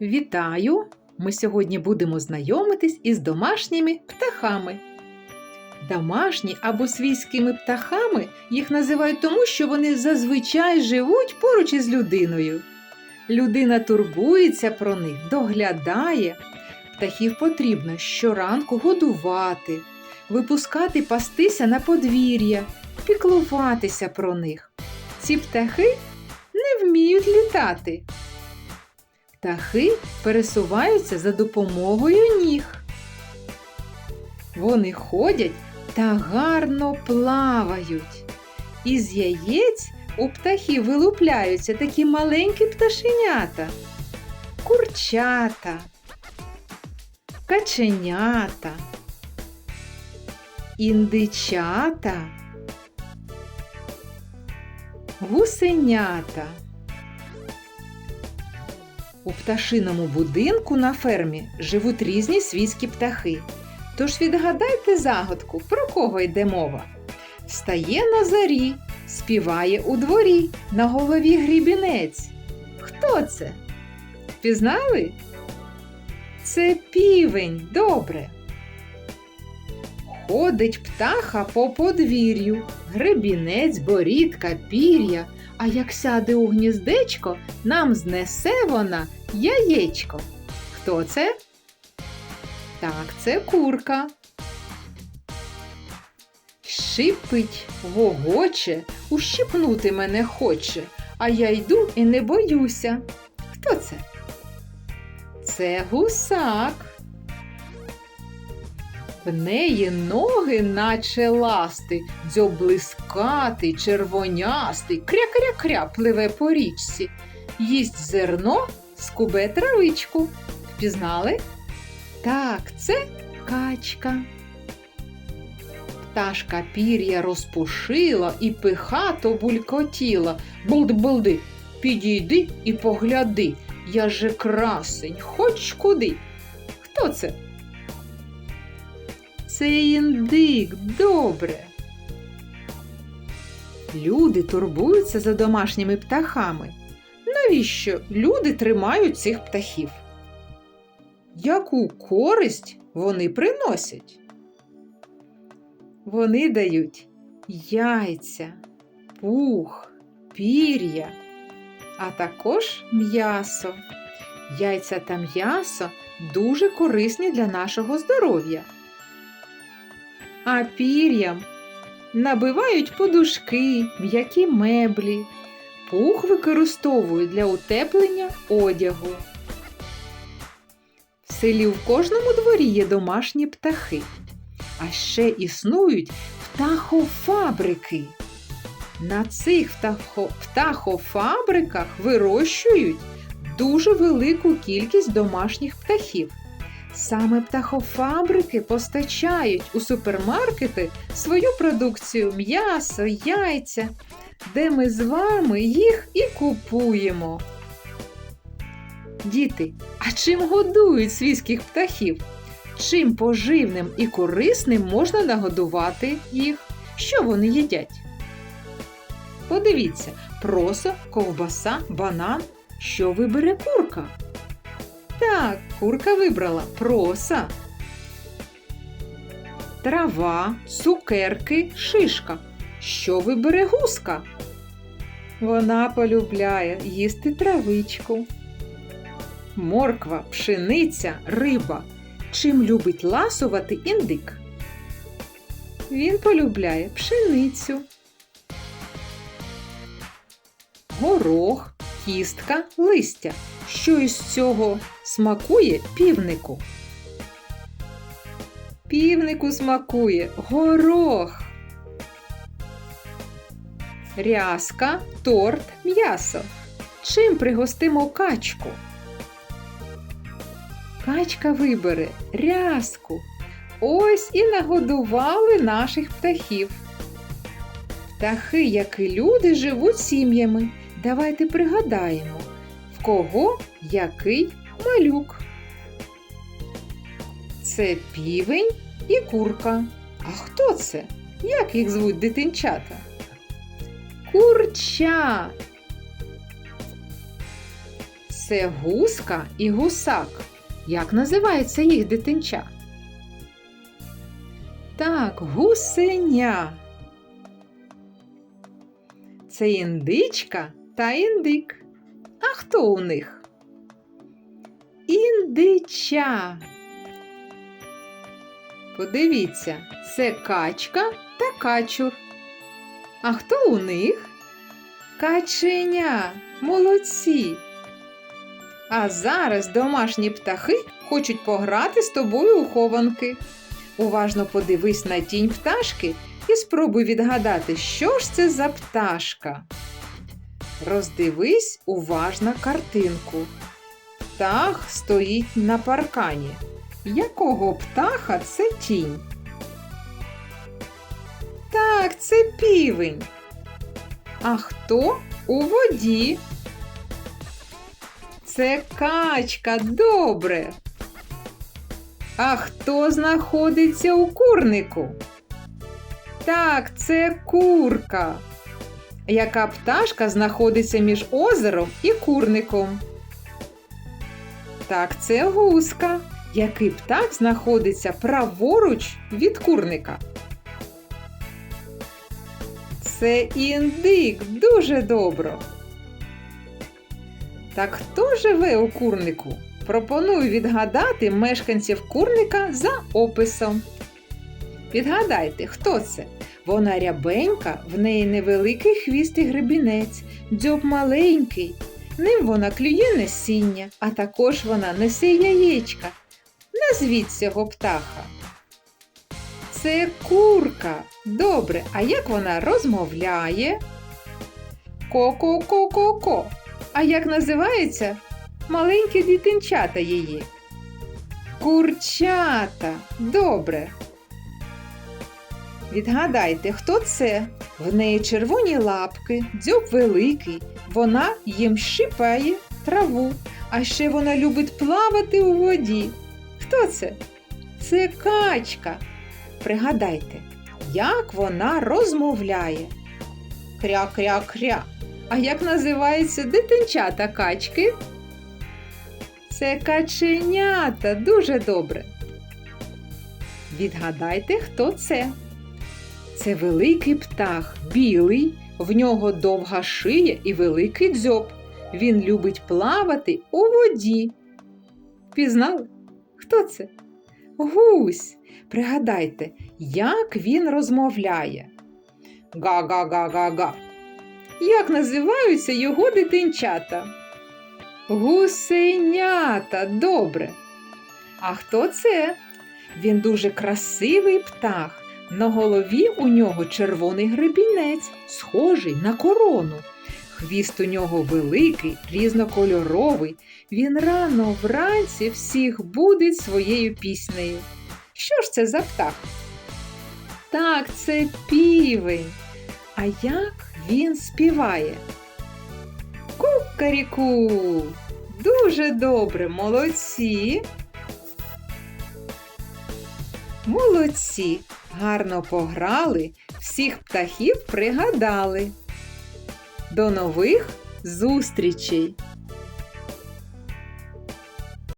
Вітаю! Ми сьогодні будемо знайомитись із домашніми птахами. Домашні або свійськими птахами їх називають тому, що вони зазвичай живуть поруч із людиною. Людина турбується про них, доглядає. Птахів потрібно щоранку годувати, випускати пастися на подвір'я, піклуватися про них. Ці птахи не вміють літати. Птахи пересуваються за допомогою ніг. Вони ходять та гарно плавають. Із яєць у птахів вилупляються такі маленькі пташенята, курчата, каченята, індичата, гусенята. У пташиному будинку на фермі живуть різні свійські птахи. Тож відгадайте загадку, про кого йде мова. Встає на зарі, співає у дворі, на голові грібінець. Хто це? Пізнали? Це півень, добре. Ходить птаха по подвір'ю, гребінець, борідка, пір'я, а як сяде у гніздечко, нам знесе вона яєчко. Хто це? Так, це курка. Шипить, вогоче, ущипнути мене хоче, а я йду і не боюся. Хто це? Це гусак. В неї ноги, наче ласти, дзьоб блискатий, червонястий, кря-кря-кря пливе по річці, їсть зерно, скубе травичку. Впізнали? Так, це качка. Пташка пір'я розпушила і пихато булькотіла. Булди-булди, підійди і погляди. Я же красень, хоч куди. Хто це? Це індик, добре. Люди турбуються за домашніми птахами. Навіщо люди тримають цих птахів? Яку користь вони приносять? Вони дають яйця, пух, пір'я, а також м'ясо. Яйця та м'ясо дуже корисні для нашого здоров'я. А пір'ям набивають подушки, м'які меблі, пух використовують для утеплення одягу. В селі в кожному дворі є домашні птахи, а ще існують птахофабрики. На цих птахо- птахофабриках вирощують дуже велику кількість домашніх птахів. Саме птахофабрики постачають у супермаркети свою продукцію м'ясо, яйця, де ми з вами їх і купуємо. Діти, а чим годують свійських птахів? Чим поживним і корисним можна нагодувати їх? Що вони їдять? Подивіться, просо, ковбаса, банан. Що вибере курка? Так, курка вибрала проса. Трава, цукерки, шишка. Що вибере гуска? Вона полюбляє їсти травичку. Морква, пшениця, риба. Чим любить ласувати індик? Він полюбляє пшеницю. Горох, кістка, листя. Що із цього смакує півнику? Півнику смакує горох. Рязка, торт, м'ясо. Чим пригостимо качку? Качка вибере рязку. Ось і нагодували наших птахів. Птахи, як і люди, живуть сім'ями. Давайте пригадаємо, в кого який малюк. Це півень і курка. А хто це? Як їх звуть дитинчата? Курча. Це гуска і гусак. Як називається їх дитинча? Так, гусеня. Це індичка та індик. А хто у них? Індича. Подивіться, це качка та качур. А хто у них? Каченя. Молодці. А зараз домашні птахи хочуть пограти з тобою у хованки. Уважно подивись на тінь пташки і спробуй відгадати, що ж це за пташка. Роздивись уважно картинку. Птах стоїть на паркані. Якого птаха це тінь? Так, це півень. А хто у воді? Це качка, добре. А хто знаходиться у курнику? Так, це курка. Яка пташка знаходиться між озером і курником? Так, це гуска. Який птах знаходиться праворуч від курника? Це індик, дуже добре. Так хто живе у курнику? Пропоную відгадати мешканців курника за описом. Відгадайте, хто це? Вона рябенька, в неї невеликий хвіст і гребінець, дзьоб маленький. Ним вона клює насіння, а також вона несе яєчка. Назвіть цього птаха. Це курка. Добре, а як вона розмовляє? Ко-ко-ко-ко-ко. А як називається маленькі дитинчата її? Курчата. Добре. Відгадайте, хто це? В неї червоні лапки, дзьоб великий. Вона їм щипає траву, а ще вона любить плавати у воді. Хто це? Це качка. Пригадайте, як вона розмовляє. Кря-кря-кря. А як називаються дитинчата качки? Це каченята. Дуже добре. Відгадайте, хто це? Це великий птах, білий, в нього довга шия і великий дзьоб. Він любить плавати у воді. Пізнали? Хто це? Гусь. Пригадайте, як він розмовляє. Га-га-га-га-га. Як називаються його дитинчата? Гусенята, добре. А хто це? Він дуже красивий птах. На голові у нього червоний гребінець, схожий на корону. Хвіст у нього великий, різнокольоровий. Він рано вранці всіх будить своєю піснею. Що ж це за птах? Так, це півень. А як він співає? Кукаріку! Дуже добре, молодці. Молодці, гарно пограли, всіх птахів пригадали. До нових зустрічей!